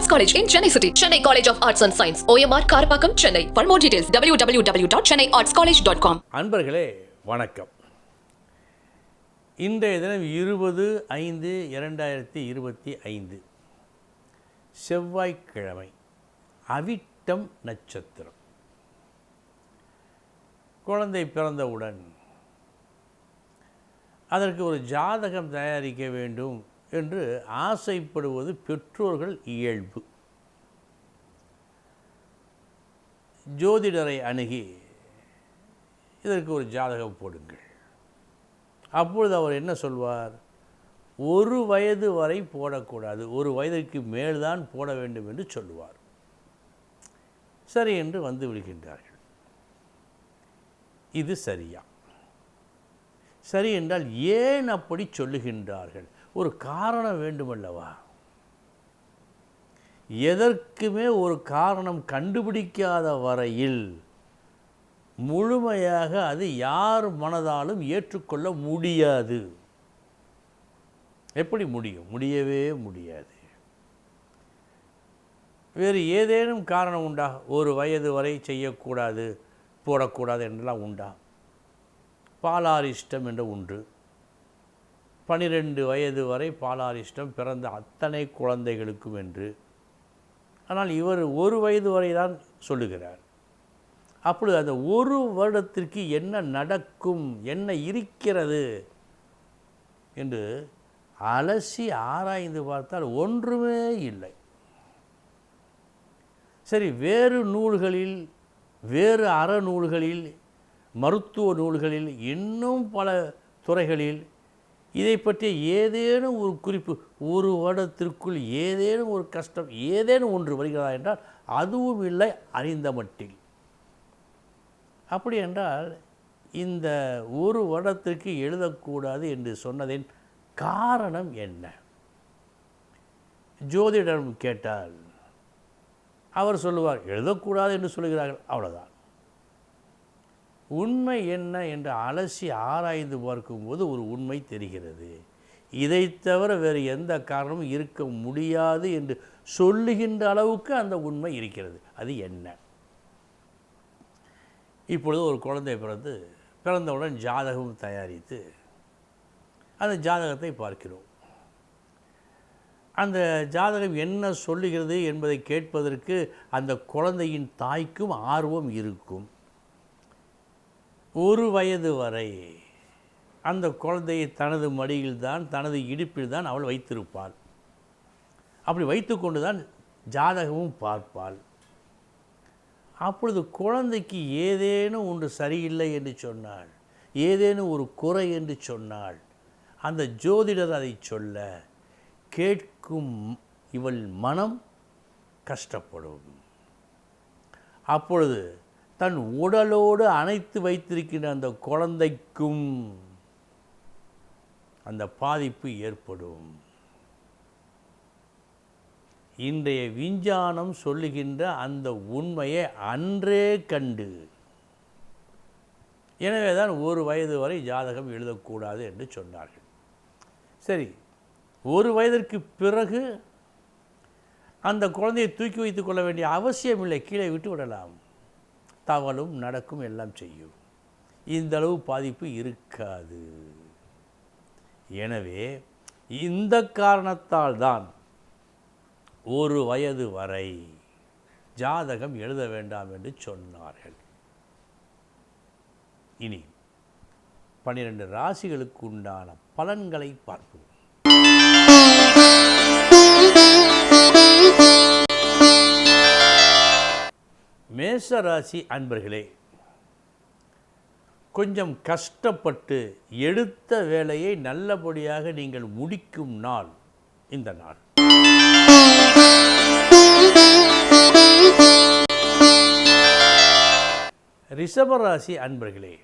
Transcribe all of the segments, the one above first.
Arts college in Chennai city Chennai college of arts and science OMR Karapakkam Chennai for more details W W W dot Chennai arts college dot com அன்பர்களே வணக்கம் இன்றைய தினம் இருபது ஐந்து இரண்டாயிரத்தி இருபத்தி ஐந்து செவ்வாய்க்கிழமை அவிட்டம் நட்சத்திரம் குழந்தை பிறந்தவுடன் அதற்கு ஒரு ஜாதகம் தயாரிக்க வேண்டும் என்று ஆசைப்படுவது பெற்றோர்கள் இயல்பு. ஜோதிடரை அணுகி இதற்கு ஒரு ஜாதகம் போடுங்கள். அப்பொழுது அவர் என்ன சொல்வார்? ஒரு வயது வரை போடக்கூடாது. ஒரு வயதிற்கு மேல்தான் போட வேண்டும் என்று சொல்லுவார். சரி என்று வந்து விடுகின்றார்கள். இது சரியா? சரி என்றால் ஏன் அப்படி சொல்லுகின்றார்கள்? ஒரு காரணம் வேண்டுமல்லவா? எதற்குமே ஒரு காரணம் கண்டுபிடிக்காத வரையில் முழுமையாக அது யார் மனதாலும் ஏற்றுக்கொள்ள முடியாது. எப்படி முடியும்? முடியவே முடியாது. வேறு ஏதேனும் காரணம் உண்டா? ஒரு வயது வரை செய்யக்கூடாது போடக்கூடாது என்றெல்லாம் உண்டா? பாலாரிஷ்டம் என்ற ஒன்று. பனிரெண்டு வயது வரை பாலாரிஷ்டம் பிறந்த அத்தனை குழந்தைகளுக்கும் என்று. ஆனால் இவர் ஒரு வயது வரை தான் சொல்லுகிறார். அப்பொழுது அந்த ஒரு வருடத்திற்கு என்ன நடக்கும் என்ன இருக்கிறது என்று அலசி ஆராய்ந்து பார்த்தால் ஒன்றுமே இல்லை. சரி வேறு நூல்களில் வேறு அறநூல்களில் மருத்துவ நூல்களில் இன்னும் பல துறைகளில் இதை பற்றிய ஏதேனும் ஒரு குறிப்பு ஒரு வருடத்திற்குள் ஏதேனும் ஒரு கஷ்டம் ஏதேனும் ஒன்று வருகிறதா என்றால் அதுவும் இல்லை அறிந்த மட்டில். அப்படி என்றால் இந்த ஒரு வருடத்திற்கு எழுதக்கூடாது என்று சொன்னதின் காரணம் என்ன? ஜோதிடம் கேட்டால் அவர் சொல்லுவார் எழுதக்கூடாது என்று சொல்கிறார்கள் அவ்வளோதான் உண்மை என்ன என்று அலசி ஆராய்ந்து பார்க்கும்போது ஒரு உண்மை தெரிகிறது. இதை தவிர வேறு எந்த காரணமும் இருக்க முடியாது என்று சொல்லுகின்ற அளவுக்கு அந்த உண்மை இருக்கிறது. அது என்ன? இப்பொழுது ஒரு குழந்தை பிறந்து பிறந்தவுடன் ஜாதகம் தயாரித்து அந்த ஜாதகத்தை பார்க்கிறோம். அந்த ஜாதகம் என்ன சொல்லுகிறது என்பதை கேட்பதற்கு அந்த குழந்தையின் தாய்க்கும் ஆர்வம் இருக்கும். ஒரு வயது வரை அந்த குழந்தையை தனது மடியில் தான் தனது இடுப்பில் தான் அவள் வைத்திருப்பாள். அப்படி வைத்துக்கொண்டு தான் ஜாதகமும் பார்ப்பாள். அப்பொழுது குழந்தைக்கு ஏதேனும் ஒன்று சரியில்லை என்று சொன்னாள் ஏதேனும் ஒரு குறை என்று சொன்னாள் அந்த ஜோதிடர் அதை சொல்ல கேட்கும் இவள் மனம் கஷ்டப்படும். அப்பொழுது தன் உடலோடு அணைத்து வைத்திருக்கின்ற அந்த குழந்தைக்கும் அந்த பாதிப்பு ஏற்படும். இன்றைய விஞ்ஞானம் சொல்லுகின்ற அந்த உண்மையை அன்றே கண்டு. எனவே தான் ஒரு வயது வரை ஜாதகம் எழுதக்கூடாது என்று சொன்னார்கள். சரி ஒரு வயதிற்கு பிறகு அந்த குழந்தையை தூக்கி வைத்துக் கொள்ள வேண்டிய அவசியம் இல்லை கீழே விட்டு விடலாம். தவளும் நடக்கும் எல்லாம் செய்யும். இந்தளவு பாதிப்பு இருக்காது. எனவே இந்த காரணத்தால் தான் ஒரு வயது வரை ஜாதகம் எழுத வேண்டாம் என்று சொன்னார்கள். இனி பன்னிரண்டு ராசிகளுக்கு உண்டான பலன்களை பார்ப்போம். மேச ராசி அன்பர்களே கொஞ்சம் கஷ்டப்பட்டு எடுத்த வேலையை நல்லபடியாக நீங்கள் முடிக்கும் நாள் இந்த நாள். ரிஷபராசி அன்பர்களே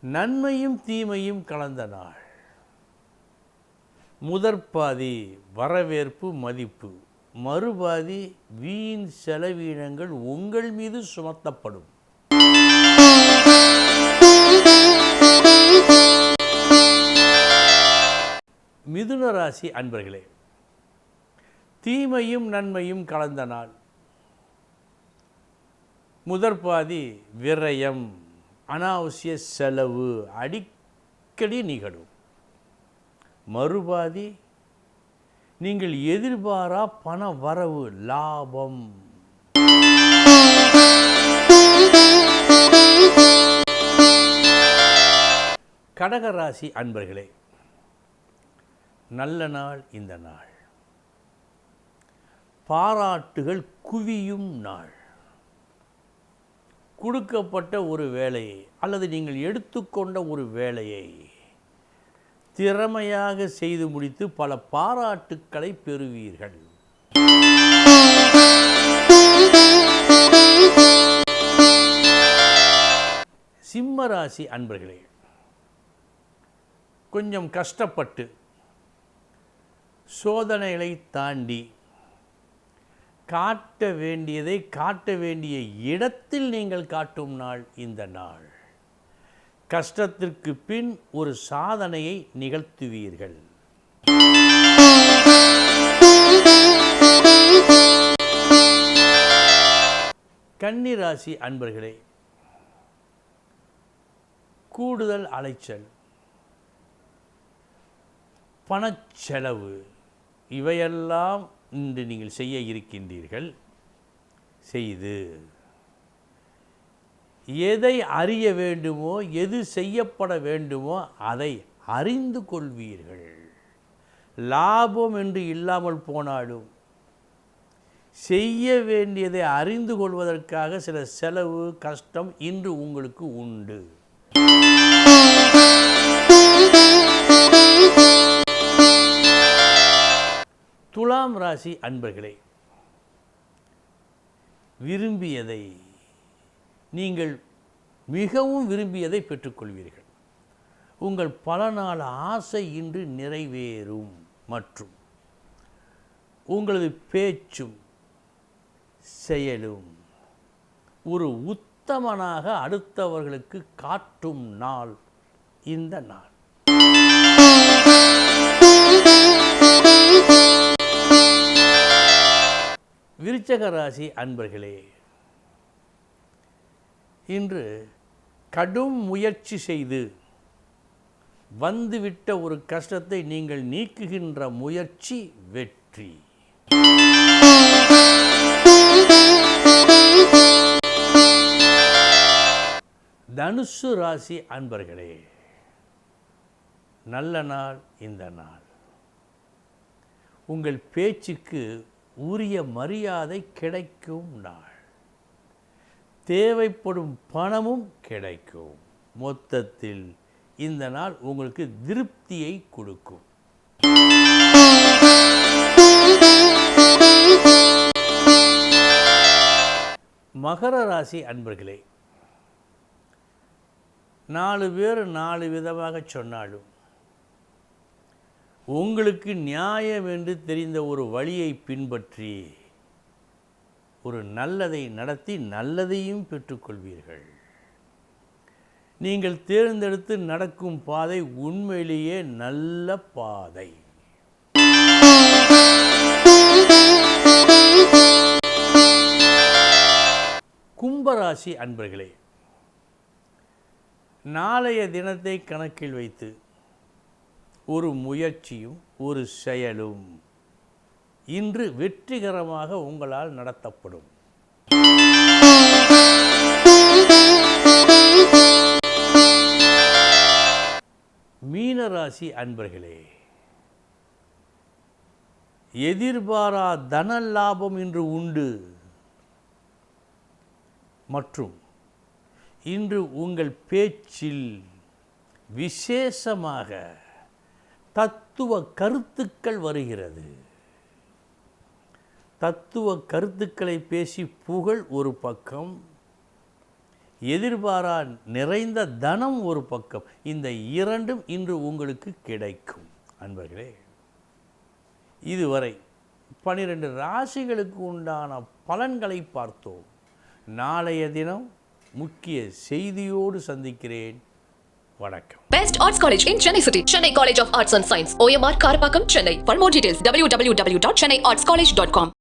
நன்மையும் தீமையும் கலந்த நாள். முதற்பாதி வரவேற்பு மதிப்பு. மறுபாதி வீண் செலவீனங்கள் உங்கள் மீது சுமத்தப்படும். மிதுன ராசி அன்பர்களே தீமையும் நன்மையும் கலந்த நாள். முதற் பாதி விரயம் அனாவசிய செலவு அடிக்கடி நிகழும். மறுபாதி நீங்கள் எதிர்பாரா பண வரவு லாபம்? கடகராசி அன்பர்களே நல்ல நாள் இந்த நாள். பாராட்டுகள் குவியும் நாள். கொடுக்கப்பட்ட ஒரு வேலையை அல்லது நீங்கள் எடுத்துக்கொண்ட ஒரு வேலையை திறமையாக செய்து முடித்து பல பாராட்டுக்களை பெறுவீர்கள். சிம்மராசி அன்பர்களே கொஞ்சம் கஷ்டப்பட்டு சோதனைகளை தாண்டி காட்ட வேண்டியதை காட்ட வேண்டிய இடத்தில் நீங்கள் காட்டும் நாள் இந்த நாள். கஷ்டத்திற்கு பின் ஒரு சாதனையை நிகழ்த்துவீர்கள். கன்னிராசி அன்பர்களே கூடுதல் அலைச்சல் பணச்செலவு இவையெல்லாம் இன்று நீங்கள் செய்ய இருக்கின்றீர்கள். செய்து எதை அறிய வேண்டுமோ எது செய்யப்பட வேண்டுமோ அதை அறிந்து கொள்வீர்கள். லாபம் என்று இல்லாமல் போனாலும் செய்ய வேண்டியதை அறிந்து கொள்வதற்காக சில செலவு கஷ்டம் இன்று உங்களுக்கு உண்டு. துலாம் ராசி அன்பர்களே விரும்பியதை நீங்கள் மிகவும் விரும்பியதை பெற்றுக்கொள்வீர்கள். உங்கள் பல நாள் ஆசை இன்று நிறைவேறும் மற்றும் உங்களது பேச்சும் செயலும் ஒரு உத்தமனாக அடுத்தவர்களுக்கு காட்டும் நாள் இந்த நாள். விருச்சக ராசி அன்பர்களே இன்று கடும் முயற்சி செய்து வந்துவிட்ட ஒரு கஷ்டத்தை நீங்கள் நீக்குகின்ற முயற்சி வெற்றி. தனுசு ராசி அன்பர்களே நல்ல நாள் இந்த நாள். உங்கள் பேச்சுக்கு உரிய மரியாதை கிடைக்கும் நாள். தேவைப்படும் பணமும் கிடைக்கும். மொத்தத்தில் இந்த நாள் உங்களுக்கு திருப்தியை கொடுக்கும். மகர ராசி அன்பர்களே நாலு பேர் நாலு விதமாக சொன்னாலும் உங்களுக்கு நியாயம் என்று தெரிந்த ஒரு வழியை பின்பற்றி ஒரு நல்லதை நடத்தி நல்லதையும் பெற்றுக்கொள்வீர்கள். நீங்கள் தேர்ந்தெடுத்து நடக்கும் பாதை உண்மையிலேயே நல்ல பாதை. கும்பராசி அன்பர்களே நாளைய தினத்தை கணக்கில் வைத்து ஒரு முயற்சியும் ஒரு செயலும் இன்று வெற்றிகரமாக உங்களால் நடத்தப்படும். மீனராசி அன்பர்களே எதிர்பாரா தன லாபம் இன்று உண்டு. மற்றும் இன்று உங்கள் பேச்சில் விசேஷமாக தத்துவ கருத்துக்கள் வருகிறது. தத்துவ கருத்துக்களை பேசி புகழ் ஒரு பக்கம் எதிர்பாரா நிறைந்த தனம் ஒரு பக்கம். இந்த இரண்டும் இன்று உங்களுக்கு கிடைக்கும். அன்பர்களே இதுவரை பனிரெண்டு ராசிகளுக்கு உண்டான பலன்களை பார்த்தோம். நாளைய தினம் முக்கிய செய்தியோடு சந்திக்கிறேன். வணக்கம். Best Arts College in Chennai City. Chennai College of details W W W dot Chennai arts college dot com